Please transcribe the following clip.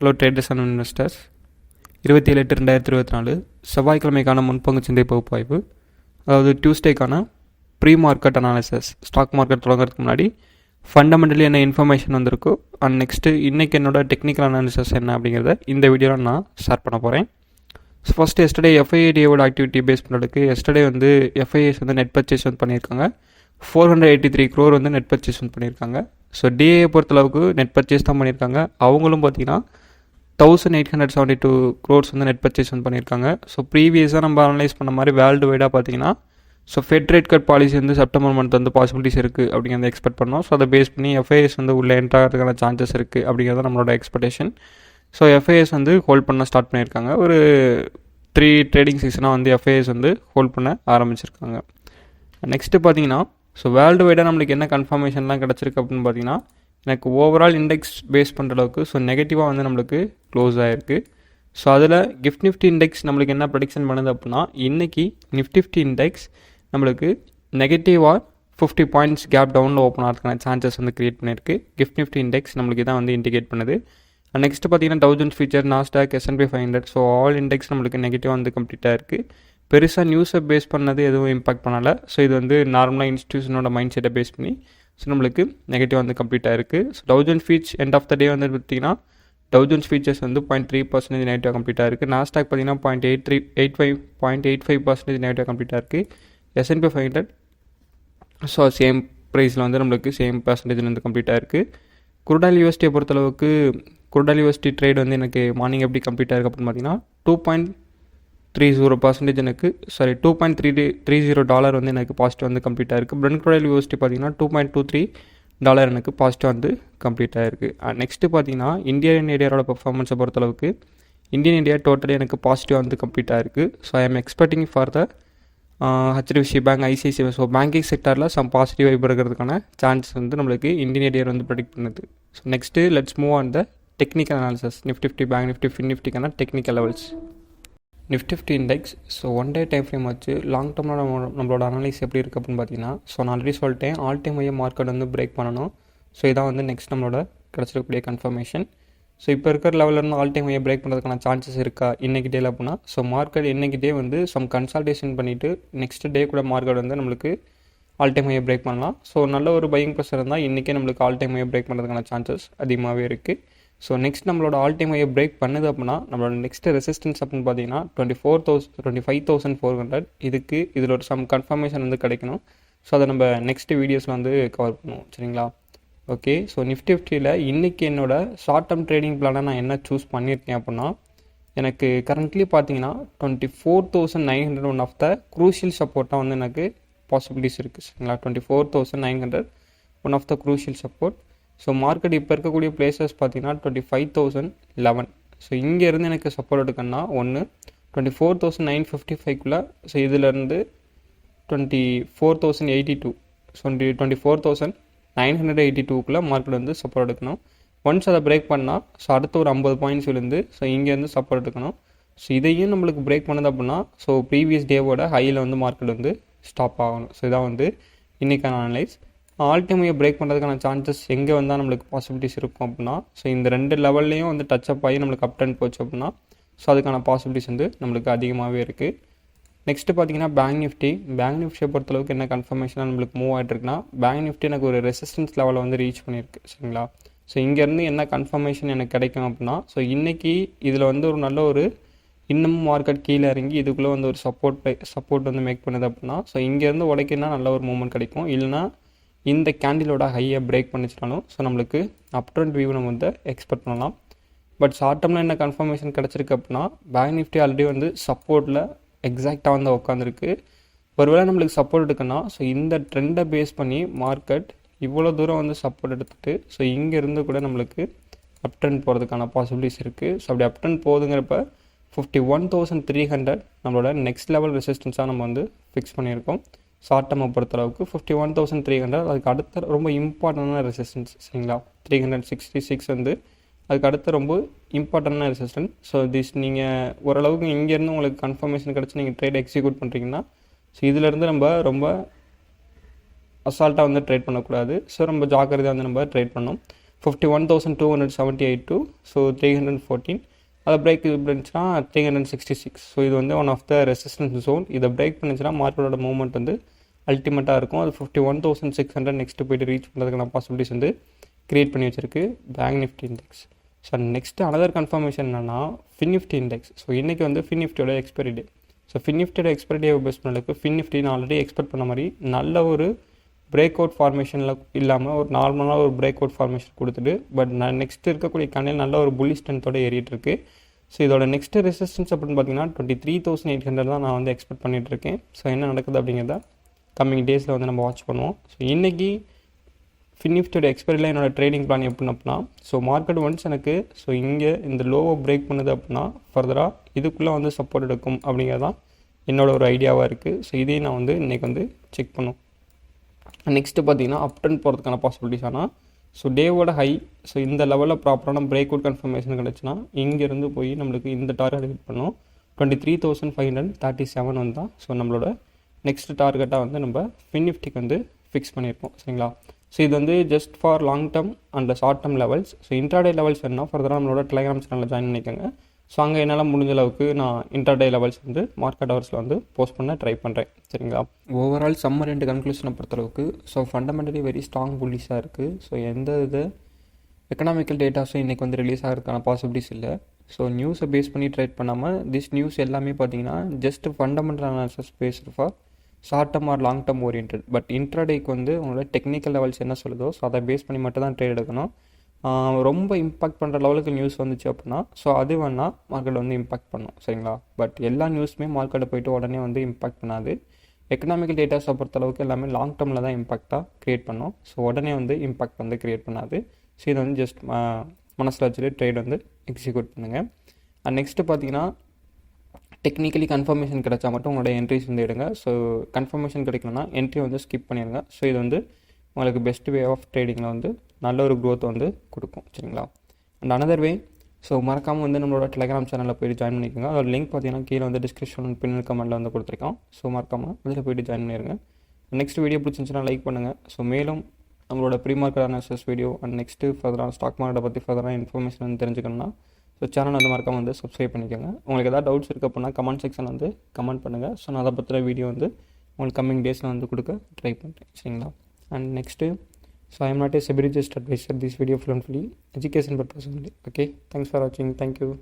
Hello traders and investors இருபத்தி ஏழு எட்டு ரெண்டாயிரத்தி இருபத்தி நாலு செவ்வாய்க்கிழமைக்கான முன்பங்கு சந்தை பகுப்பாய்வு அதாவது டியூஸ்டேக்கான pre market analysis stock market தொடங்குறதுக்கு முன்னாடி ஃபண்டமெண்டலி என்ன இன்ஃபர்மேஷன் வந்திருக்கோ அண்ட் நெக்ஸ்ட்டு இன்றைக்கி என்னோட டெக்னிக்கல் அனாலிசஸ் என்ன அப்படிங்கிறத இந்த வீடியோவில் நான் ஷேர் பண்ண போகிறேன் ஸோ ஃபஸ்ட்டு எஸ்டர்டே எஃப்ஐஏடியோட ஆக்டிவிட்டி பேஸ் பண்ணுறதுக்கு எஸ்டர்டே வந்து எஃப்ஐஎஸ் வந்து நெட் பர்ச்சேஸ் வந்து பண்ணியிருக்காங்க. Four hundred eighty three crore வந்து நெட் பர்ச்சேஸ் வந்து பண்ணியிருக்காங்க. ஸோ டிஏ பொறுத்தளவுக்கு நெட் பர்ச்சேஸ் தான் பண்ணியிருக்காங்க. அவங்களும் பார்த்தீங்கன்னா thousand eight hundred seventy two crores வந்து நெட் பர்ச்சேஸ் வந்து பண்ணியிருக்காங்க. ஸோ ப்ரீவியஸாக நம்ம அனலைஸ் பண்ண மாதிரி வேர்ல்டு வைடாக பார்த்தீங்கன்னா so fed rate cut policy வந்து செப்டம்பர் மந்த் வந்து பாசிபிலிட்டிஸ் இருக்குது அப்படிங்கிறத எக்ஸ்பெக்ட் பண்ணோம். ஸோ அதை பேஸ் பண்ணி எஃப்ஐஎஸ் வந்து உள்ளே என்ட்ராகிறதுக்கான சான்சஸ் இருக்குது அப்படிங்கிறது நம்மளோட எக்ஸ்பெக்டேஷன் ஸோ எஃப்ஐஎஸ் வந்து ஹோல்ட் பண்ண ஸ்டார்ட் பண்ணியிருக்காங்க. ஒரு த்ரீ ட்ரேடிங் சீசனாக வந்து எஃப்ஐஎஸ் வந்து ஹோல்ட் பண்ண ஆரம்பிச்சிருக்காங்க. நெக்ஸ்ட்டு பார்த்தீங்கன்னா ஸோ வேர்ல்டு வைடாக நம்மளுக்கு என்ன கன்ஃபர்மேஷன்லாம் கிடச்சிருக்கு அப்படின்னு பார்த்தீங்கன்னா எனக்கு ஓவரால் இண்டெக்ஸ் பேஸ் பண்ணுற அளவுக்கு ஸோ நெகட்டிவாக வந்து நம்மளுக்கு க்ளோஸ் ஆகிருக்கு ஸோ அதில் கிஃப்ட் நிஃப்டி இண்டெக்ஸ் நம்மளுக்கு என்ன ப்ரடிக்ஷன் பண்ணுது அப்படின்னா இன்றைக்கி நிஃப்டி ஃபிஃப்டி இண்டெக்ஸ் நம்மளுக்கு நெகட்டிவாக ஃபிஃப்டி பாயிண்ட்ஸ் கேப் டவுனில் ஓப்பன் ஆகிறதுக்கான சான்சஸ் வந்து க்ரியேட் பண்ணியிருக்கு கிஃப்ட் நிஃப்டி இண்டெக்ஸ் நம்மளுக்கு தான் வந்து இண்டிகேட் பண்ணுது. நெக்ஸ்ட் பார்த்தீங்கன்னா thousand future NASDAQ S and P five hundred so all index நம்மளுக்கு நெகட்டிவாக வந்து கம்ப்ளீட்டாக இருக்குது பெருசாக நியூஸை பேஸ் பண்ணது எதுவும் இம்பாக்ட் பண்ணலை. ஸோ இது வந்து நார்மலாக இன்ஸ்டியூஷனோட மைண்ட் செட்டை பேஸ் பண்ணி ஸோ நம்மளுக்கு நெகட்டிவ் வந்து கம்ப்ளீட்டாக இருக்குது so thousand ஃபீச் end of the day வந்து பார்த்திங்கன்னா தௌசண்ட் ஃபீச்சர்ஸ் வந்து பாயிண்ட் த்ரீ பர்சன்டேஜ் நெகட்டிவ் கம்ப்ளீட்டாக இருக்குது நாஸ்டாக் பார்த்தீங்கன்னா point eight three eight five point eight five percentage negative கம்ப்ளீட்டாக இருக்குது S and P five hundred so same ப்ரைஸில் வந்து நம்மளுக்கு சேம் பர்சன்டேஜ் வந்து கம்ப்ளீட்டாக இருக்குது குருடால் யூஎஸ்டியை பொறுத்தளவுக்கு குருடால் யூஎஸ்டி ட்ரேட் வந்து எனக்கு மார்னிங் எப்படி கம்ப்ளீட்டாக ஆயிருக்கு அப்படின்னு பார்த்தீங்கன்னா two point three zero percentage எனக்கு sorry two point three three zero dollar வந்து எனக்கு பாசிட்டிவ் வந்து கம்ப்ளீட்டாக இருக்குது பிரெண்ட் குரோடல் யூனிவர்சிட்டி பார்த்தீங்கன்னா two point two three dollar எனக்கு பாசிட்டிவ் வந்து கம்ப்ளீட்டாக இருக்குது நெக்ஸ்ட்டு பார்த்தீங்கன்னா இந்தியன் ஏரியாவோட பர்ஃபார்மன்ஸை பொறுத்தளவுக்கு இந்தியன் இண்டியா டோட்டலி எனக்கு பாசிட்டிவ் வந்து கம்ப்ளீட்டாக இருக்குது so I am expecting for the HDFC bank ICICI so banking செக்டரில் some positive vibe இருக்கிறதுக்கான சான்சஸ் வந்து நம்மளுக்கு இந்தியன் ஏரியா வந்து ப்ரெடிக்ட் பண்ணுது. So next let's move on the technical analysis Nifty fifty bank Nifty fin நிஃப்டிக்கான technical levels Nifty fifty index so one day time frame வச்சு long டேர்மில் நம்ம நம்மளோட analyse எப்படி இருக்குது அப்படின்னு பார்த்தீங்கன்னா ஸோ நான் ஆல்ரெடி சொல்லிட்டேன். ஆல் டைம் ஐய மார்க்கெட் வந்து பிரேக் பண்ணணும். ஸோ இதான் வந்து நெக்ஸ்ட் நம்மளோட கிடச்சிருக்கக்கூடிய கன்ஃபர்மேஷன் ஸோ இப்போ இருக்கிற லெவலில் ஆல் டைம் ஐய பிரேக் பண்ணுறதுக்கான சான்சஸ் இருக்கா? இன்றைக்கி டேல அப்படின்னா ஸோ மார்க்கெட் இன்றைக்கி டே வந்து சம் கன்சல்டேஷன் பண்ணிவிட்டு நெக்ஸ்ட் டே கூட மார்க்கெட் வந்து நம்மளுக்கு ஆல் டைம் ஐய பிரேக் பண்ணலாம். ஸோ நல்ல ஒரு பையிங் ப்ரெஷர் இருந்தால் இன்றைக்கே நம்மளுக்கு ஆல் டைம் ஐய பிரேக் பண்ணுறதுக்கான சான்சஸ் அதிகமாகவே இருக்குது ஸோ நெக்ஸ்ட் நம்மளோட ஆல் டைம் ஹையை பிரேக் பண்ணுது அப்படின்னா நம்மளோட நெக்ஸ்ட் ரெசிஸ்டன்ஸ் அப்படின்னு பார்த்தீங்கன்னா twenty four thousand twenty five thousand four hundred இதுக்கு இதில் ஒரு சம் கன்ஃபர்மேஷன் வந்து கிடைக்கணும். ஸோ அதை நம்ம நெக்ஸ்ட் வீடியோஸில் வந்து கவர் பண்ணுவோம். சரிங்களா? ஓகே ஸோ நிஃப்டி ஃபிஃப்டியில் இன்றைக்கி என்னோட ஷார்ட் டேர்ம் ட்ரேடிங் பிளானை நான் என்ன சூஸ் பண்ணியிருக்கேன் அப்படின்னா எனக்கு கரண்ட்லி பார்த்தீங்கன்னா twenty four thousand nine hundred one of the crucial சப்போர்ட்டாக வந்து எனக்கு பாசிபிலிட்டிஸ் இருக்குது சரிங்களா? Twenty four thousand nine hundred one of the crucial support so market இப்போ இருக்கக்கூடிய பிளேசஸ் பார்த்தீங்கன்னா twenty five thousand eleven so இங்கேருந்து எனக்கு சப்போர்ட் எடுக்கணும்னா ஒன்று twenty four thousand nine fifty ஃபைவ்க்குள்ளே so இதிலேருந்து twenty four thousand eighty two twenty twenty four thousand nine hundred eighty டூக்குள்ளே market வந்து support எடுக்கணும். ஒன்ஸ் அதை பிரேக் பண்ணால் ஸோ அடுத்த ஒரு ஐம்பது பாயிண்ட்ஸ் விழுந்து ஸோ இங்கேருந்து சப்போர்ட் எடுக்கணும். ஸோ இதையும் நம்மளுக்கு பிரேக் பண்ணது அப்படின்னா ஸோ ப்ரீவியஸ் டேவோட ஹையில் வந்து மார்க்கெட் வந்து ஸ்டாப் ஆகணும். ஸோ இதான் வந்து இன்றைக்கான அனலைஸ் ஆல் டைமையை பிரேக் பண்ணுறதுக்கான சான்சஸ் எங்கே வந்தால் நம்மளுக்கு பாசிபிலிட்டிஸ் இருக்கும் அப்படின்னா ஸோ இந்த ரெண்டு லெவல்லையும் வந்து டச் அப் ஆகி நம்மளுக்கு அப் டர்ன் போச்சு அப்படின்னா ஸோ அதுக்கான பாசிபிலிட்டிஸ் வந்து நம்மளுக்கு அதிகமாகவே இருக்குது நெக்ஸ்ட்டு பார்த்தீங்கன்னா பேங்க் நிஃப்டி பேங்க் நிஃப்டியை பொறுத்தளவுக்கு என்ன கன்ஃபர்மேஷனாக நம்மளுக்கு மூவ் ஆகிட்டு இருக்குன்னா பேங்க் நிஃப்டி எனக்கு ஒரு ரெசிஸ்டன்ஸ் லெவலில் வந்து ரீச் பண்ணியிருக்கு சரிங்களா? ஸோ இங்கேருந்து என்ன கன்ஃபர்மேஷன் எனக்கு கிடைக்கும் அப்படின்னா ஸோ இன்றைக்கி இதில் வந்து ஒரு நல்ல ஒரு இன்னமும் மார்க்கெட் கீழே இறங்கி இதுக்குள்ளே வந்து ஒரு சப்போர்ட் சப்போர்ட் வந்து மேக் பண்ணுது அப்படின்னா ஸோ இங்கேருந்து உடைக்கினா நல்ல ஒரு மூமெண்ட் கிடைக்கும். இல்லைனா இந்த கேண்டிலோட ஹையை பிரேக் பண்ணிச்சிட்டாலும் ஸோ நம்மளுக்கு அப் ட்ரெண்ட் வியூ நம்ம வந்து எக்ஸ்பெக்ட் பண்ணலாம். பட் ஷார்ட் டேர்மில் என்ன கன்ஃபர்மேஷன் கிடச்சிருக்கு அப்படின்னா பேங்க் நிஃப்டி ஆல்ரெடி வந்து சப்போர்ட்டில் எக்ஸாக்டாக வந்து உட்காந்துருக்கு ஒருவேளை நம்மளுக்கு சப்போர்ட் எடுக்கணும்னா ஸோ இந்த ட்ரெண்டை பேஸ் பண்ணி மார்க்கெட் இவ்வளோ தூரம் வந்து சப்போர்ட் எடுத்துகிட்டு ஸோ இங்கேருந்து கூட நம்மளுக்கு அப் ட்ரெண்ட் போகிறதுக்கான பாசிபிலிட்டிஸ் இருக்குது ஸோ அப்படி up trend போகுதுங்கிறப்ப fifty one thousand three hundred நம்மளோட நெக்ஸ்ட் லெவல் ரெசிஸ்டன்ஸாக நம்ம வந்து ஃபிக்ஸ் பண்ணியிருக்கோம். ஷார்ட் டேர்மை பொறுத்தளவுக்கு fifty one thousand three hundred அதுக்கு அடுத்த ரொம்ப இம்பார்ட்டண்டான ரெசிஸ்டன்ஸ் சரிங்களா? த்ரீ ஹண்ட்ரட் சிக்ஸ்டி சிக்ஸ் வந்து அதுக்கு அடுத்து ரொம்ப இம்பார்ட்டண்டான ரெசிஸ்டன்ஸ் ஸோ திஸ் நீங்கள் ஓரளவுக்கு இங்கேருந்து உங்களுக்கு கன்ஃபர்மேஷன் கிடச்சி நீங்கள் ட்ரேட் எக்ஸிக்யூட் பண்ணுறீங்கன்னா ஸோ இதிலேருந்து நம்ம ரொம்ப அசால்ட்டாக வந்து ட்ரேட் பண்ணக்கூடாது. ஸோ ரொம்ப ஜாக்கிரதையாக வந்து நம்ம ட்ரேட் பண்ணோம் fifty one thousand two hundred seventy eight two so three hundred fourteen அதை பிரேக் இது பண்ணிச்சுன்னா three hundred sixty six so இது வந்து one of the resistance zone இதை பிரேக் பண்ணிச்சுன்னா மார்க்கெட்டோட மூவ்மெண்ட் வந்து அல்டிமேட்டாக இருக்கும். அது fifty one thousand six hundred next போயிட்டு ரீச் பண்ணுறதுக்கான பாசிபிலிட்டிஸ் வந்து க்ரியேட் பண்ணி வச்சிருக்கு. Bank Nifty index so next another confirmation என்னன்னா ஃபின்னிஃப்டி இண்டெக்ஸ் ஸோ இன்றைக்கி வந்து ஃபின்னிஃப்டியோட எக்ஸ்பெரி எக்ஸ்பைரி டே ஸோ ஃபின்னிஃப்டியோட எக்ஸ்பெரி எக்ஸ்பைரி டே பேஸ் பண்ணதுக்கு ஃபின்னிஃப்டின்னு ஆல்ரெடி எக்ஸ்பெக்ட் பண்ண மாதிரி நல்ல ஒரு பிரேக் அவுட் ஃபார்மேஷனில் இல்லாமல் ஒரு நார்மலாக ஒரு பிரேக் அவுட் ஃபார்மேஷன் கொடுத்துட்டு பட் நான் நெக்ஸ்ட் இருக்கக்கூடிய கண்ணில் நல்ல ஒரு புள்ளி ஸ்ட்ரென்த்தோட ஏறிட்டு இருக்கு. ஸோ இதோட நெக்ஸ்ட் ரெசிஸ்டன்ஸ் அப்படின்னு பார்த்தீங்கன்னா twenty three thousand eight hundred தான் நான் வந்து எக்ஸ்பெக்ட் பண்ணிகிட்டு இருக்கேன். ஸோ என்ன நடக்குது அப்படிங்கிறத கம்மிங் டேஸில் வந்து நம்ம வாட்ச் பண்ணுவோம். ஸோ இன்றைக்கி ஃபினிஃப்டோட எக்ஸ்பைரியில் என்னோடய ட்ரேடிங் பிளான் எப்படின்னு அப்படின்னா ஸோ மார்க்கெட் ஒன்ஸ் எனக்கு ஸோ இங்கே இந்த லோவை பிரேக் பண்ணுது அப்படின்னா ஃபர்தராக இதுக்குள்ளே வந்து சப்போர்ட் எடுக்கும் அப்படிங்கிறது தான் என்னோட ஒரு ஐடியாவாக இருக்குது ஸோ இதையும் நான் வந்து இன்றைக்கி வந்து செக் பண்ணும். நெக்ஸ்ட்டு பார்த்தீங்கன்னா அப் போகிறதுக்கான பாசிபிலிட்டிஸ் ஆனால் ஸோ டேவோட ஹை ஸோ இந்த லெவலில் ப்ராப்பரான பிரேக் அவுட் கன்ஃபர்மேஷன் கிடச்சுன்னா இங்கேருந்து போய் நம்மளுக்கு இந்த டார்கெட் ஹிட் பண்ணோம். Twenty three thousand five hundred thirty seven வந்தால் ஸோ நம்மளோட நெக்ஸ்ட் டார்கெட்டாக வந்து நம்ம ஃபின்னிஃப்டிக்கு வந்து ஃபிக்ஸ் பண்ணியிருப்போம் சரிங்களா? ஸோ இது வந்து just for long term and short term levels so intraday levels வேணும்னா ஃபர்தராக நம்மளோட டெலிகிராம் சேனலில் ஜாயின் பண்ணிக்கோங்க. ஸோ அங்கே என்னால் முடிஞ்ச அளவுக்கு நான் இன்டர்டே லெவல்ஸ் வந்து மார்க்கெட் ஹவர்ஸில் வந்து போஸ்ட் பண்ண ட்ரை பண்ணுறேன் சரிங்களா? ஓவரால் சம்மர் ரெண்டு கன்க்ளூஷனை பொறுத்தளவுக்கு ஸோ ஃபண்டமெண்டலி வெரி ஸ்ட்ராங் புல்லிஸாக இருக்குது ஸோ எந்த இது எக்கனாமிக்கல் டேட்டாஸும் இன்றைக்கி வந்து ரிலீஸ் ஆகிறதுக்கான பாசிபிலிட்டிஸ் இல்லை. ஸோ நியூஸை பேஸ் பண்ணி ட்ரேட் பண்ணாமல் திஸ் நியூஸ் எல்லாமே பார்த்தீங்கன்னா just fundamental analysis based for short term or long term orient but இன்ட்ராடேக்கு வந்து உங்களோட டெக்னிக்கல் லெவல்ஸ் என்ன சொல்லுதோ ஸோ அதை பேஸ் பண்ணி மட்டும் தான் ட்ரேட் எடுக்கணும். ரொம்ப இம்பாக்ட் பண்ணுற லெவலுக்கு நியூஸ் வந்துச்சு அப்படின்னா ஸோ அது வேணால் மார்க்கெட் வந்து இம்பாக்ட் பண்ணும் சரிங்களா? பட் எல்லா நியூஸுமே மார்க்கெட்டை போயிட்டு உடனே வந்து இம்பாக்ட் பண்ணாது. எக்கனாமிக்கல் டேட்டாஸை பொறுத்தளவுக்கு எல்லாமே லாங் டேர்மில் தான் இம்பாக்டாக க்ரியேட் பண்ணும். ஸோ உடனே வந்து இம்பாக்ட் வந்து க்ரியேட் பண்ணாது. ஸோ இதை வந்து ஜஸ்ட் மனசில் வச்சுட்டு ட்ரேட் வந்து எக்ஸிக்யூட் பண்ணுங்கள் அண்ட் நெக்ஸ்ட்டு பார்த்தீங்கன்னா டெக்னிக்கலி கன்ஃபர்மேஷன் கிடைச்சா மட்டும் உங்களோட என்ட்ரிஸ் வந்து எடுங்க. ஸோ கன்ஃபர்மேஷன் கிடைக்கலன்னா என்ட்ரி வந்து ஸ்கிப் பண்ணிடுங்க. ஸோ இது வந்து உங்களுக்கு பெஸ்ட் வே ஆஃப் ட்ரேடிங்கில் வந்து நல்ல ஒரு growth வந்து கொடுக்கும் சரிங்களா? அண்ட் அனதர் வே ஸோ மறக்காமல் வந்து நம்மளோட டெலிகிராம் சேனலில் போயிட்டு ஜாயின் பண்ணிக்கோங்க. அதோட லிங்க் பார்த்தீங்கன்னா கீழே வந்து டிஸ்கிரிப்ஷன் பின் கமெண்ட்டில் வந்து கொடுத்துருக்கோம். ஸோ மறக்காமல் அதில் போயிட்டு ஜாயின் பண்ணிடுங்க நெக்ஸ்ட் வீடியோ பிடிச்சிருந்துச்சுன்னா லைக் பண்ணுங்கள் ஸோ மேலும் நம்மளோட pre market analysis video and next ஃபர்தராக ஸ்டாக் மார்க்கெட்டை பற்றி ஃபர்தராக இன்ஃபர்மேஷன் வந்து தெரிஞ்சுக்கணும்னா ஸோ சேனல் வந்து மறக்காமல் வந்து சப்ஸ்கிரைப் பண்ணிக்கோங்க. உங்களுக்கு ஏதாவது டவுட்ஸ் இருக்குது அப்படின்னா கமெண்ட் செக்ஷன் வந்து கமெண்ட் பண்ணுங்கள் ஸோ நான் அதை பற்றின வீடியோ வந்து உங்களுக்கு கம்மிங் டேஸில் வந்து கொடுக்க ட்ரை பண்ணுறேன் சரிங்களா? And next so i am not a sebi registered advisor this video fluently, education purpose only. Okay? Thanks for watching. Thank you.